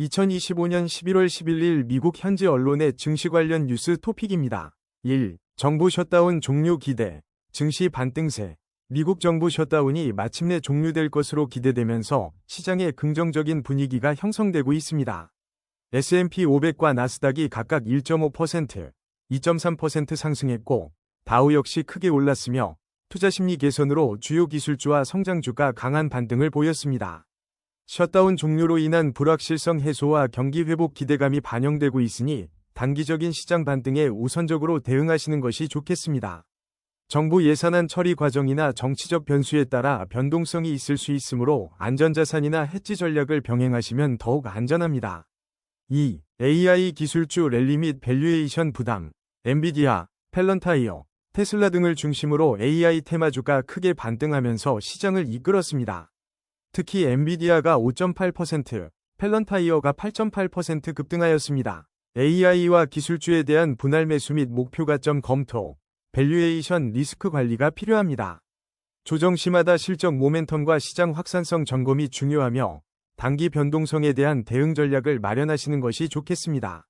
2025년 11월 11일 미국 현지 언론의 증시 관련 뉴스 토픽입니다. 1. 정부 셧다운 종료 기대. 증시 반등세. 미국 정부 셧다운이 마침내 종료될 것으로 기대되면서 시장에 긍정적인 분위기가 형성되고 있습니다. S&P 500과 나스닥이 각각 1.5%, 2.3% 상승했고 다우 역시 크게 올랐으며 투자 심리 개선으로 주요 기술주와 성장주가 강한 반등을 보였습니다. 셧다운 종료로 인한 불확실성 해소와 경기 회복 기대감이 반영되고 있으니 단기적인 시장 반등에 우선적으로 대응하시는 것이 좋겠습니다. 정부 예산안 처리 과정이나 정치적 변수에 따라 변동성이 있을 수 있으므로 안전자산이나 해지 전략을 병행하시면 더욱 안전합니다. 2. AI 기술주 랠리 및 밸류에이션 부담, 엔비디아, 펠런타이어, 테슬라 등을 중심으로 AI 테마주가 크게 반등하면서 시장을 이끌었습니다. 특히 엔비디아가 5.8%, 펠런타이어가 8.8% 급등하였습니다. AI와 기술주에 대한 분할 매수 및 목표 가점 검토, 밸류에이션 리스크 관리가 필요합니다. 조정 시마다 실적 모멘텀과 시장 확산성 점검이 중요하며 단기 변동성에 대한 대응 전략을 마련하시는 것이 좋겠습니다.